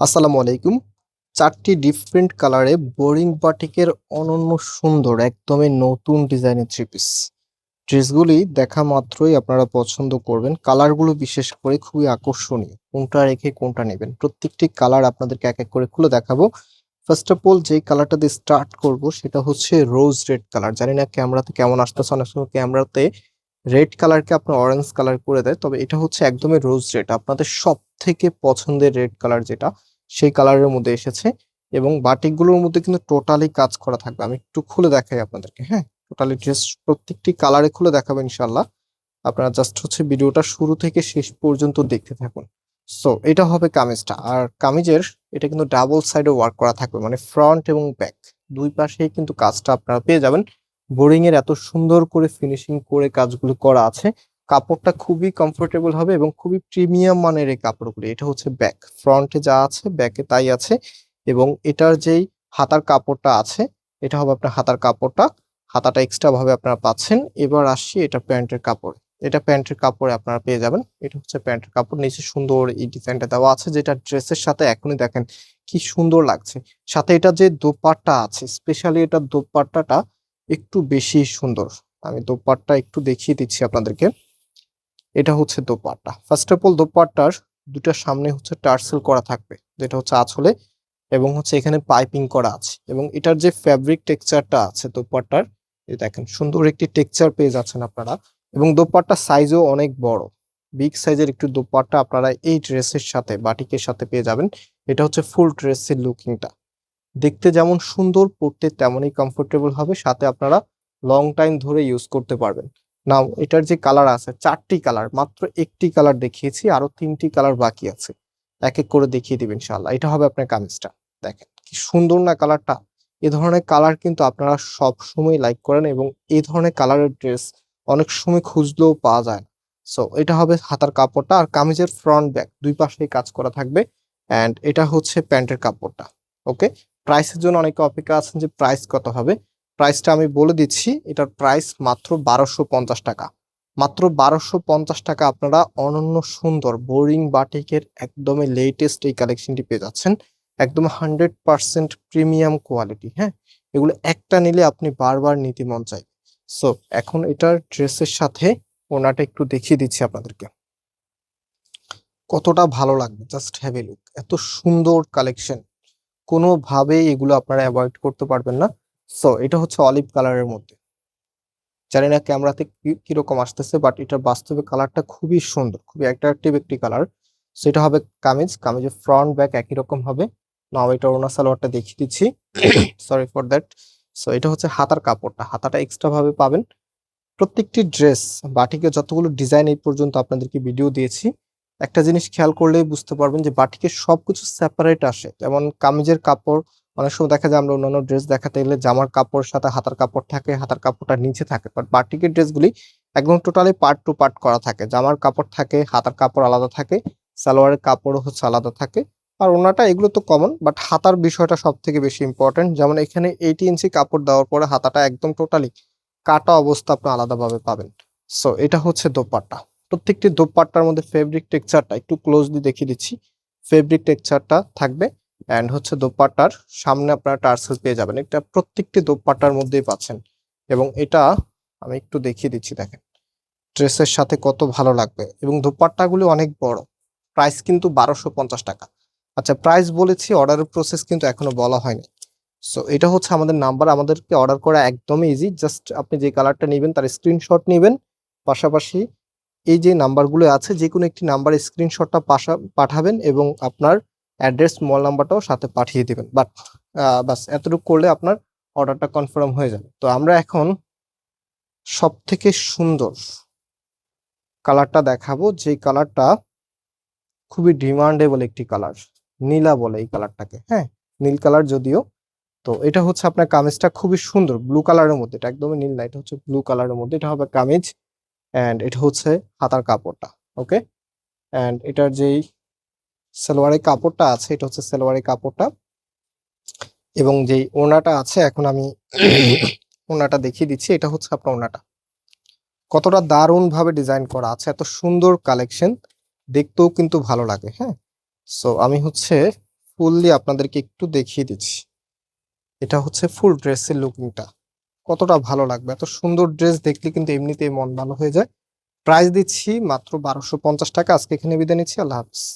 আসসালামু আলাইকুম। চারটি ডিফারেন্ট কালারে বোরিং বাটিকের অনন্য সুন্দর, একদমই নতুন ডিজাইনের থ্রি পিস ড্রেসগুলি দেখা মাত্রই আপনারা পছন্দ করবেন। কালারগুলো বিশেষ করে খুবই আকর্ষণীয়, কোনটা রেখে কোনটা নেবেন। প্রত্যেকটি কালার আপনাদেরকে এক এক করে খুলে দেখাবো। ফার্স্ট অফ অল যে কালারটা দিয়ে স্টার্ট করব, সেটা হচ্ছে রোজ রেড কালার জানি না ক্যামেরাতে কেমন আসতেছে, অনেক সময় ক্যামেরাতে রেড কালারকে আপনার অরেঞ্জ কালার করে দেয়, তবে এটা হচ্ছে একদমই রোজ রেড আপনাদের সব থেকে পছন্দের রেড কালার যেটা, সেই কালারের মধ্যে এসেছে এবং বাটিকগুলোর মধ্যে কিন্তু টোটালি কাজ করা থাকবে। আমি একটু খুলে দেখাই আপনাদেরকে হ্যাঁ? টোটালি ড্রেস প্রত্যেকটি কালারে খুলে দেখাবো ইনশাল্লাহ আপনারা জাস্ট হচ্ছে ভিডিওটা শুরু থেকে শেষ পর্যন্ত দেখতে থাকুন। সো এটা হবে কামিজটা। আর কামিজের এটা কিন্তু ডাবল সাইডে ওয়ার্ক করা থাকবে মানে ফ্রন্ট এবং ব্যাক দুই পাশেই কিন্তু কাজটা আপনারা পেয়ে যাবেন। বোরিং এর এত সুন্দর করে ফিনিশিং করে কাজগুলো করা আছে। কাপড়টা খুবই কমফোর্টেবল হবে এবং খুবই প্রিমিয়াম মানের এই কাপড়গুলি। এটা হচ্ছে ব্যাক ফ্রন্টে যা আছে ব্যাকে তাই আছে এবং এটার যেই হাতার কাপড়টা আছে, এটা হবে আপনার হাতার কাপড়টা। হাতাটা এক্সট্রা ভাবে আপনারা পাচ্ছেন। এবার আসছি এটা প্যান্টের কাপড়। এটা প্যান্টের কাপড়ে আপনারা পেয়ে যাবেন। এটা হচ্ছে প্যান্টের কাপড়। নিচে সুন্দর এই ডিজাইনটা দেওয়া আছে যেটা ড্রেসের সাথে এখনই দেখেন কি সুন্দর লাগছে। সাথে এটা যে দোপাট্টা আছে স্পেশালি এটা দোপাট্টাটা একটু বেশি সুন্দর। আমি দোপাট্টা একটু দেখিয়ে দিচ্ছি আপনাদেরকে। এটা হচ্ছে দোপাট্টা। ফার্স্ট অফ অল দোপাট্টার দুটার সামনে হচ্ছে টার্সেল করা থাকবে, যেটা হচ্ছে আঁচলে এবং হচ্ছে এখানে পাইপিং করা আছে এবং এটার যে ফ্যাব্রিক টেক্সচারটা আছে দোপাট্টার দেখেন সুন্দর একটি টেক্সচার পেয়ে যাচ্ছেন আপনারা এবং দোপাট্টার সাইজও অনেক বড়। বিগ সাইজের একটু দোপাট্টা আপনারা এই ড্রেসের সাথে, বাটিকের সাথে পেয়ে যাবেন। এটা হচ্ছে ফুল ড্রেসের লুকিংটা দেখতে যেমন সুন্দর পড়তে তেমনই কমফোর্টেবল হবে, সাথে আপনারা লং টাইম ধরে ইউজ করতে পারবেন। নাও এটার যে কালার আছে, চারটি কালার মাত্র একটি কালার দেখিয়েছি, আরও তিনটি কালার বাকি আছে। এক এক করে দেখিয়ে দিবেন ইনশাআল্লাহ। এটা হবে আপনার কামিজটা। দেখেন, কি সুন্দর না কালারটা এ ধরনের কালার কিন্তু আপনারা সব সময় লাইক করেন এবং এই ধরনের কালারের ড্রেস অনেক সময় খুঁজলেও পাওয়া যায় না। সো এটা হবে হাতার কাপড়টা আর কামিজের ফ্রন্ট ব্যাক দুই পাশেই কাজ করা থাকবে। অ্যান্ড এটা হচ্ছে প্যান্টের কাপড়টা ওকে প্রাইসের জন্য অনেকে অপেক্ষা আছেন যে প্রাইস কত হবে। প্রাইসটা আমি বলে দিচ্ছি, এটার প্রাইস মাত্র বারোশো পঞ্চাশ টাকা। মাত্র বারোশো পঞ্চাশ টাকা আপনারা অনন্য সুন্দর বোরিং বাটিকের একদমই লেটেস্ট এই কালেকশনটি পেয়ে যাচ্ছেন। একদম হান্ড্রেড পার্সেন্ট প্রিমিয়াম কোয়ালিটি হ্যাঁ? এগুলো একটা নিলে আপনি বারবার নিতে মন চাই সো এখন এটার ড্রেসের সাথে ওনাটা একটু দেখিয়ে দিচ্ছি আপনাদেরকে। কতটা ভালো লাগবে জাস্ট হ্যাভ এ লুক এত সুন্দর কালেকশন কোনোভাবেই এগুলো আপনারা অ্যাভয়েড করতে পারবেন না। সো এটা হচ্ছে অলিভ কালারের মধ্যে। জানি না ক্যামেরাতে কীরকম আসতেছে বাট এটার বাস্তবে কালারটা খুবই সুন্দর, খুবই অ্যাট্রাকটিভ একটি কালার সেটা হবে কামিজ, কামিজের ফ্রন্ট ব্যাক একই রকম হবে। নাও এটা ওনা সালোয়ারটা দেখিয়ে দিচ্ছি। সরি ফর দ্যাট সো এটা হচ্ছে হাতার কাপড়টা, হাতাটা এক্সট্রা ভাবে পাবেন। প্রত্যেকটি ড্রেস বাটিকে যতগুলো ডিজাইন এই পর্যন্ত আপনাদেরকে ভিডিও দিয়েছি, একটা জিনিস খেয়াল করলেই বুঝতে পারবেন যে বাটিকে সবকিছু সেপারেট আসে। যেমন কামিজের কাপড় অনেক সময় দেখা যায় আমরা অন্যান্য ড্রেস দেখাতে গেলে জামার কাপড়ের সাথে হাতার কাপড় থাকে, হাতার কাপড়টা নিচে থাকে বাট বাটিকের ড্রেসগুলি একদম টোটালি পার্ট টু পার্ট করা থাকে। জামার কাপড় থাকে, হাতার কাপড় আলাদা থাকে, সালোয়ারের কাপড়ও হচ্ছে আলাদা থাকে। আর ওনাটা এগুলো তো কমন বাট হাতার বিষয়টা সব থেকে বেশি ইম্পর্টেন্ট যেমন এখানে এইটি ইঞ্চি কাপড় দেওয়ার পরে হাতাটা একদম টোটালি কাটা অবস্থা আপনি আলাদাভাবে পাবেন। সো এটা হচ্ছে দোপাট্টা। প্রত্যেকটি দোপাট্টার মধ্যে ফেব্রিক টেক্সচারটা একটু ক্লোজলি দেখিয়ে দিচ্ছি। ফেব্রিক টেক্সচারটা থাকবে অ্যান্ড হচ্ছে দোপাট্টার সামনে আপনারা টার্সেল পেয়ে যাবেন। এটা প্রত্যেকটি দোপাট্টার মধ্যেই পাচ্ছেন। এবং এটা আমি একটু দেখিয়ে দিচ্ছি, দেখেন। ড্রেসের সাথে কত ভালো লাগবে। এবং দোপাট্টাগুলি অনেক বড়। প্রাইস কিন্তু বারোশো পঞ্চাশ টাকা। আচ্ছা প্রাইস বলেছি, অর্ডারের প্রসেস কিন্তু এখনও বলা হয়নি। সো এটা হচ্ছে আমাদের নাম্বার। আমাদেরকে অর্ডার করা একদমই ইজি জাস্ট আপনি যে কালারটা নেবেন, তার স্ক্রিনশট নেবেন। পাশাপাশি এই যে নাম্বারগুলো আছে যে কোনো একটি নাম্বার স্ক্রিনশটটা পাঠাবেন এবং আপনার অ্যাড্রেস, মোবাইল নাম্বারটাও সাথে পাঠিয়ে দিবেন। বাট বাস এতটুকু করলে আপনার অর্ডারটা কনফার্ম হয়ে যাবে। তো আমরা এখন সব থেকে সুন্দর কালারটা দেখাবো। যে কালারটা খুবই ডিমান্ডেবল একটি কালার, নীলা বলে এই কালারটাকে হ্যাঁ? নীল কালার যদিও। তো এটা হচ্ছে আপনার কামিজটা খুবই সুন্দর, ব্লু কালারের মধ্যে, এটা একদমই নীল না, এটা হচ্ছে ব্লু কালারের মধ্যে। এটা হবে কামিজ, অ্যান্ড এটা হচ্ছে হাতার কাপড়টা, ওকে? অ্যান্ড এটার যেই সালোয়ারের কাপড়টা আছে, এটা হচ্ছে সালোয়ারের কাপড়টা। এবং যেই ওনাটা আছে, এখন আমি ওনাটা দেখিয়ে দিচ্ছি, এটা হচ্ছে আপনার ওনাটা কতটা দারুণ ভাবে ডিজাইন করা আছে, এত সুন্দর কালেকশন, দেখতেও কিন্তু ভালো লাগে হ্যাঁ? সো আমি হচ্ছে ফুললি আপনাদেরকে একটু দেখিয়ে দিচ্ছি। এটা হচ্ছে ফুল ড্রেসের লুকিংটা। কতটা ভালো লাগবে, এত সুন্দর ড্রেস দেখলে কিন্তু এমনিতেই মন ভালো হয়ে যায়। প্রাইস দিচ্ছি মাত্র বারোশো পঞ্চাশ টাকা, আজকে এখানে বিদায় নিচ্ছি, আল্লাহ হাফিজ।